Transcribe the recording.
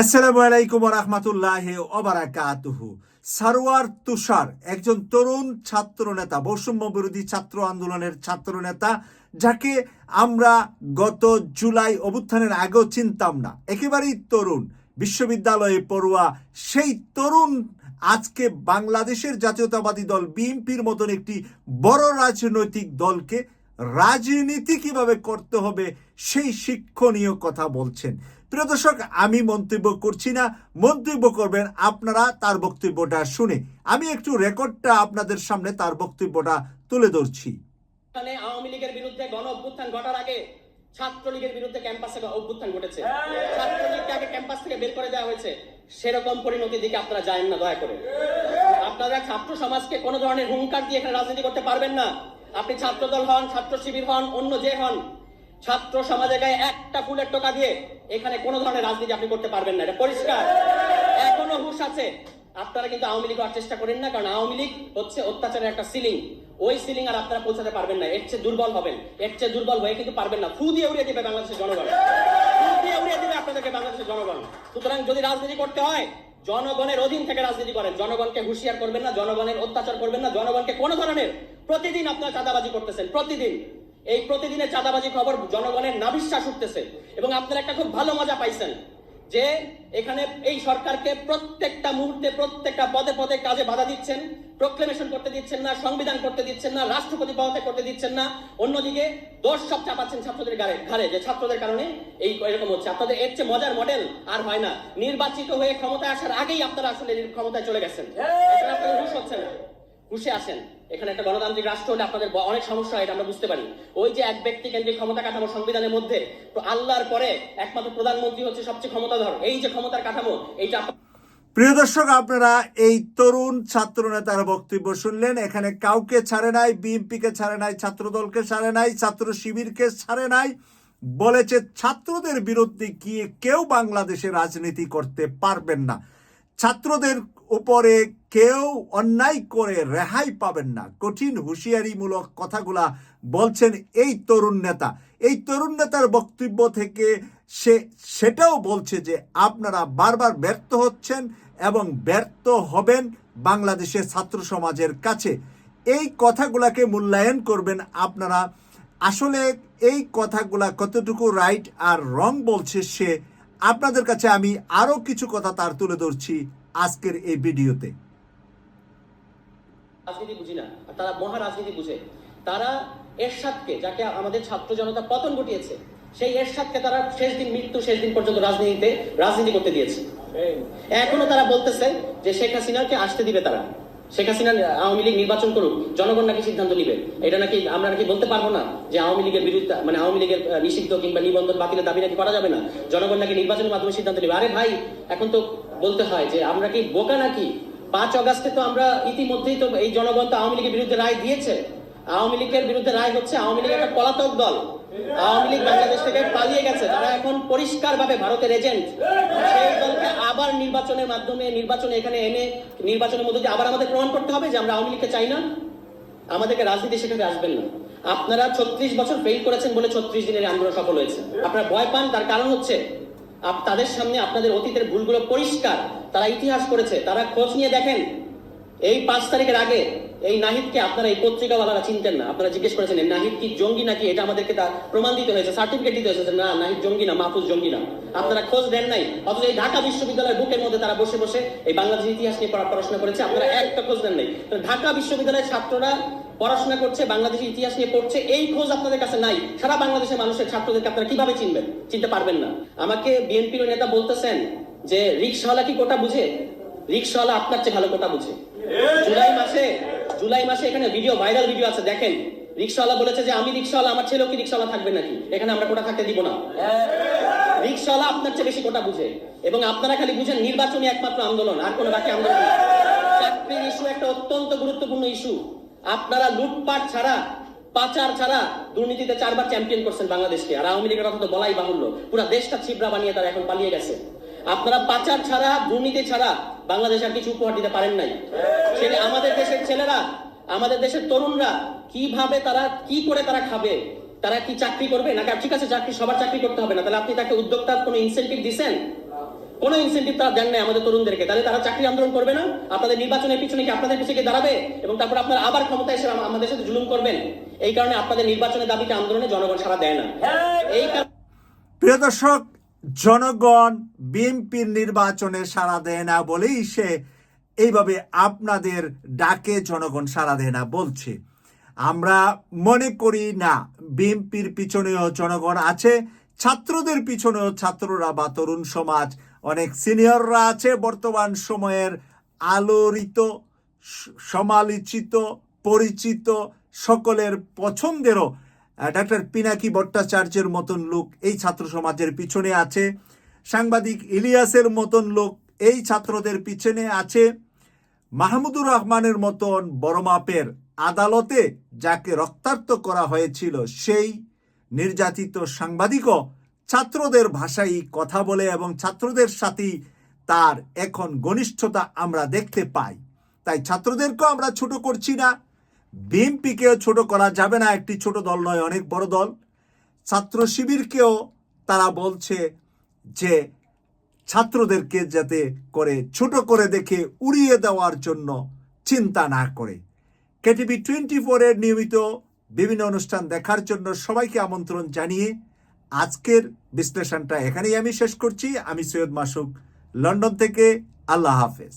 আসসালামু আলাইকুম রহমতুল্লাহ ওবারাকাতুহু সারোয়ার তুষার, একজন তরুণ ছাত্র নেতা বৈষম্য বিরোধী ছাত্র আন্দোলনের ছাত্র নেতা যাকে আমরা গত জুলাই অভ্যুত্থানের আগেও চিনতাম না। একেবারেই তরুণ, বিশ্ববিদ্যালয়ে পড়ুয়া, সেই তরুণ আজকে বাংলাদেশের জাতীয়তাবাদী দল, বিএনপির মতন একটি বড় রাজনৈতিক দলকে রাজনীতি কীভাবে করতে হবে, সেই শিক্ষণীয় কথা বলছেন। প্রিয় দর্শক, আমি মন্তব্য করছি না। মন্তব্য করবেন আপনারা তার বক্তব্যটা শুনে। আমি একটু রেকর্ডটা আপনাদের সামনে তার বক্তব্যটা তুলে ধরছি। আওয়ামী লীগের বিরুদ্ধে গণ অভ্যুত্থান ঘটার আগে ছাত্রলীগের বিরুদ্ধে ক্যাম্পাসে অভ্যুত্থান ঘটেছে। ছাত্রলীগকে আগে ক্যাম্পাস থেকে বের করে দেওয়া হয়েছে। সেরকম পরিণতির দিকে আপনারা যায়েন না, দয়া করে। আপনারা ছাত্র সমাজকে কোনো ধরনের হুঙ্কার দিয়ে এখানে রাজনীতি করতে পারবেন না। আপনি ছাত্রদল হন, ছাত্র শিবির হন, অন্য যে হন ছাত্র সমাজের গায়ে একটা ফুলের টোকা দিয়ে এখানে কোনো ধরনের রাজনীতি আপনি করতে পারবেন না। এটা পরিষ্কার। এখনও হুশ আছে। আপনারা কিন্তু আওয়ামী লীগ হওয়ার চেষ্টা করেন না, কারণ আওয়ামী লীগ হচ্ছে অত্যাচারের একটা সিলিং। ওই সিলিং আর আপনারা পৌঁছাতে পারবেন না। এর চেয়ে দুর্বল হবেন। এর চেয়ে দুর্বল হয়ে কিন্তু পারবেন না। ফু দিয়ে উড়িয়ে দিবে বাংলাদেশের জনগণ। দিয়ে উড়িয়ে দিবে আপনাদেরকে বাংলাদেশের জনগণ। সুতরাং যদি রাজনীতি করতে হয়, জনগণের অধীন থেকে রাজনীতি করেন। জনগণকে হুঁশিয়ার করবেন না, জনগণের অত্যাচার করবেন না। জনগণকে কোনো ধরনের প্রতিদিন আপনারা চাঁদাবাজি করতেছেন। প্রতিদিন। এই প্রতিদিনের চাঁদাবাজি খবর জনগণের নাবিশ্বাস উঠতেছে এবং আপনারা একটা খুব ভালো মজা পাইছেন যে এখানে এই সরকারকে প্রত্যেকটা মুহূর্তে প্রত্যেকটা পদে পদে কাজে বাধা দিচ্ছেন প্রোক্লেমেশন করতে দিচ্ছেন না সংবিধান করতে দিচ্ছেন না রাষ্ট্রপতি পদে করতে দিচ্ছেন না। অন্যদিকে দোষ সব চাপাচ্ছেন ছাত্রদের গাড়ে ঘাড়ে যে ছাত্রদের কারণে এই এরকম হচ্ছে। আপনাদের এর চেয়ে মজার মডেল আর হয় না। নির্বাচিত হয়ে ক্ষমতায় আসার আগেই আপনারা আসলে ক্ষমতায় চলে গেছেন। আপনাদের হুশ হচ্ছে না। হুশে আসেন। এখানে একটা গণতান্ত্রিক রাষ্ট্র হলে আপনাদের অনেক সমস্যা এটা আমরা বুঝতে পারি। ওই যে এক ব্যক্তি কেন্দ্রিক ক্ষমতা কাঠামো সংবিধানের মধ্যে, তো আল্লাহর পরে একমাত্র প্রধানমন্ত্রী হচ্ছে সবচেয়ে ক্ষমতাধর। এই যে ক্ষমতার কাঠামো, এইটা প্রিয় দর্শক, আপনারা এই তরুণ ছাত্র নেতার বক্তব্য শুনলেন। এখানে কাউকে ছাড়ে নাই, বিএনপিকে ছাড়ে নাই, ছাত্রদলকে ছাড়ে নাই, ছাত্র শিবিরকে ছাড়ে নাই। বলেছে, ছাত্রদের বিরুদ্ধে গিয়ে কেউ বাংলাদেশে রাজনীতি করতে পারবেন না। ছাত্রদের উপরে কেউ অন্যায় করে রেহাই পাবেন না। কঠিন হুঁশিয়ারিমূলক কথাগুলা বলছেন এই তরুণ নেতা। এই তরুণ নেতার বক্তব্য থেকে সে সেটাও বলছে যে আপনারা বারবার ব্যর্থ হচ্ছেন এবং ব্যর্থ হবেন বাংলাদেশের ছাত্র সমাজের কাছে। এই কথাগুলাকে মূল্যায়ন করবেন আপনারা। আসলে এই কথাগুলা কতটুকু রাইট আর রং বলছে সে আপনাদের কাছে আমি আরও কিছু কথা তার তুলে ধরছি। আজকের এই ভিডিওতে। রাজনীতি বুঝি না, আর তারা মহা রাজনীতি বুঝে। তারা এরশাদকে, যাকে আমাদের ছাত্র জনতা পতন ঘটিয়েছে, সেই এরশাদকে তারা শেষ দিন মৃত্যু, শেষ দিন পর্যন্ত রাজনীতিতে রাজনীতি করতে দিয়েছে। এখনও তারা বলতেছে যে শেখ হাসিনাকে আসতে দিবে তারা। শেখ হাসিনা আওয়ামী লীগ নির্বাচন করুক, জনগণ নাকি সিদ্ধান্ত নিবে। এটা নাকি আমরা নাকি বলতে পারব না যে আওয়ামী লীগের বিরুদ্ধে মানে আওয়ামী লীগের নিষিদ্ধ কিংবা নিবন্ধন বাতিলের দাবি নাকি করা যাবে না? জনগণ নাকি নির্বাচনের মাধ্যমে সিদ্ধান্ত নিবে। আরে ভাই, এখন তো বলতে হয় যে আমরা কি বোকা নাকি? পাঁচ অগাস্টে তো আমরা ইতিমধ্যেই তো এই জনগণ তো আওয়ামী লীগের বিরুদ্ধে রায় দিয়েছে। আওয়ামী লীগের বিরুদ্ধে রায় হচ্ছে আওয়ামী লীগ একটা পলাতক দল। আওয়ামী লীগ বাংলাদেশ থেকে পালিয়ে গেছে। তারা এখন পরিষ্কার ভাবে ভারতের এজেন্ট সেই দলকে আবার নির্বাচনের মাধ্যমে, নির্বাচনে এখানে এনে, নির্বাচনের মধ্যে দিয়ে আবার আমাদের প্রমাণ করতে হবে যে আমরা আওয়ামী লীগকে চাই না। আমাদেরকে রাজনীতি সেখানে আসবেন না। আপনারা ছত্রিশ বছর ফেল করেছেন বলে ছত্রিশ দিনের আন্দোলন সফল হয়েছে। আপনারা ভয় পান, তার কারণ হচ্ছে তাদের সামনে আপনাদের অতীতের ভুলগুলো পরিষ্কার। তারা ইতিহাস করেছে তারা খোঁজ নিয়ে দেখেন। এই পাঁচ তারিখের আগে এই নাহিদকে আপনারা এই পত্রিকাওয়ালারা চিনতেন না। আপনারা জিজ্ঞেস করেছেন এই নাহিদ কি জঙ্গি নাকি? এটা আমাদেরকে তা প্রমাণ দিতে হয়েছে সার্টিফিকেট দিতে হয়েছে না নাহিদ জঙ্গি না মাহফুজ জঙ্গি না। আপনারা খোঁজ দেন নাই। অথচ এই ঢাকা বিশ্ববিদ্যালয়ের বুকের মধ্যে তারা বসে বসে এই বাংলাদেশের ইতিহাস নিয়ে পড়া- পড়াশোনা করেছে। আপনারা একটা খোঁজ দেন নাই। ঢাকা বিশ্ববিদ্যালয়ের ছাত্ররা পড়াশোনা করছে বাংলাদেশের ইতিহাস নিয়ে পড়ছে এই খোঁজ আপনাদের কাছে নাই। সারা বাংলাদেশের মানুষের ছাত্রদেরকে আপনারা কীভাবে চিনবেন? চিনতে পারবেন না। আমাকে বিএনপির নেতা বলতেছেন যে রিক্সাওয়ালা কি কোটা বুঝে? রিক্সাওয়ালা আপনার চেয়ে ভালো কোটা বুঝে। জুলাই মাসে জুলাই মাসে এখানে ভিডিও ভাইরাল ভিডিও আছে, দেখেন। রিক্সাওয়ালা বলেছে যে, আমি রিক্সাওয়ালা, আমার ছেলেও কি রিক্সাওয়ালা থাকবে নাকি? এখানে আমরা কোটা থাকতে দিব না। রিক্সাওয়ালা আপনার চেয়ে বেশি কোটা বুঝে। এবং আপনারা খালি বুঝেন নির্বাচনী একমাত্র আন্দোলন, আর কোনো বাকি আন্দোলন চাকরির ইস্যু একটা অত্যন্ত গুরুত্বপূর্ণ ইস্যু আপনারা লুটপাট ছাড়া, পাচার ছাড়া দুর্নীতিতে চারবার চ্যাম্পিয়ন করছেন বাংলাদেশকে। আর আওয়ামী লীগের কথা তো বলাই বাহুল্য। পুরো দেশটা ছিবরা বানিয়ে তারা এখন পালিয়ে গেছে। আপনারা পাচার ছাড়া, দুর্নীতি ছাড়া বাংলাদেশ আর কিছু উপহার দিতে পারেন নাই। সেটা আমাদের দেশের ছেলেরা, আমাদের দেশের তরুণরা কীভাবে তারা, কি করে তারা খাবে? তারা কি চাকরি করবে? না, ঠিক আছে, চাকরি, সবার চাকরি করতে হবে না। তাহলে আপনি তাকে উদ্যোক্তার কোনো ইনসেন্টিভ দিছেন? কোনো ইনসেন্টিভ তারা দেন নাই আমাদের তরুণদেরকে। তাহলে তারা চাকরি আন্দোলন করবে না? আপনাদের নির্বাচনের পিছনে কি আপনাদের পিছনে দাঁড়াবে? এবং তারপর আপনারা আবার ক্ষমতা এসে আমাদের সাথে জুলুম করবেন? এই কারণে আপনাদের নির্বাচনের দাবিতে আন্দোলনে জনগণ সারা দেয় না। এই কারণে প্রিয় দর্শক জনগণ বিএনপির নির্বাচনে সাড়া দেয় না বলেই সে এইভাবে আপনাদের ডাকে জনগণ সাড়া দেয় না বলছে। আমরা মনে করি না, বিএনপির পিছনেও জনগণ আছে, ছাত্রদের পিছনেও ছাত্ররা বা তরুণ সমাজ, অনেক সিনিয়ররা আছে, বর্তমান সময়ের আলোড়িত সমালোচিত, পরিচিত সকলের পছন্দেরও ডাক্তার পিনাকি ভট্টাচার্যের মতন লোক এই ছাত্র সমাজের পিছনে আছে। সাংবাদিক ইলিয়াসের মতন লোক এই ছাত্রদের পিছনে আছে। মাহমুদুর রহমানের মতন বড় মাপের আদালতে যাকে রক্তাক্ত করা হয়েছিল সেই নির্যাতিত সাংবাদিকও ছাত্রদের ভাষায় কথা বলে এবং ছাত্রদের সাথেই তার এখন ঘনিষ্ঠতা আমরা দেখতে পাই। তাই ছাত্রদেরকেও আমরা ছোট করছি না। বিএনপিকেও ছোট করা যাবে না, একটি ছোট দল নয়, অনেক বড় দল। ছাত্র শিবিরকেও তারা বলছে যে ছাত্রদেরকে যাতে করে ছোট করে দেখে উড়িয়ে দেওয়ার জন্য চিন্তা না করে। কেটিভি টোয়েন্টি ফোরের নিয়মিত বিভিন্ন অনুষ্ঠান দেখার জন্য সবাইকে আমন্ত্রণ জানিয়ে আজকের বিশ্লেষণটা এখানেই আমি শেষ করছি। আমি সৈয়দ মাসুক, লন্ডন থেকে, আল্লাহ হাফেজ।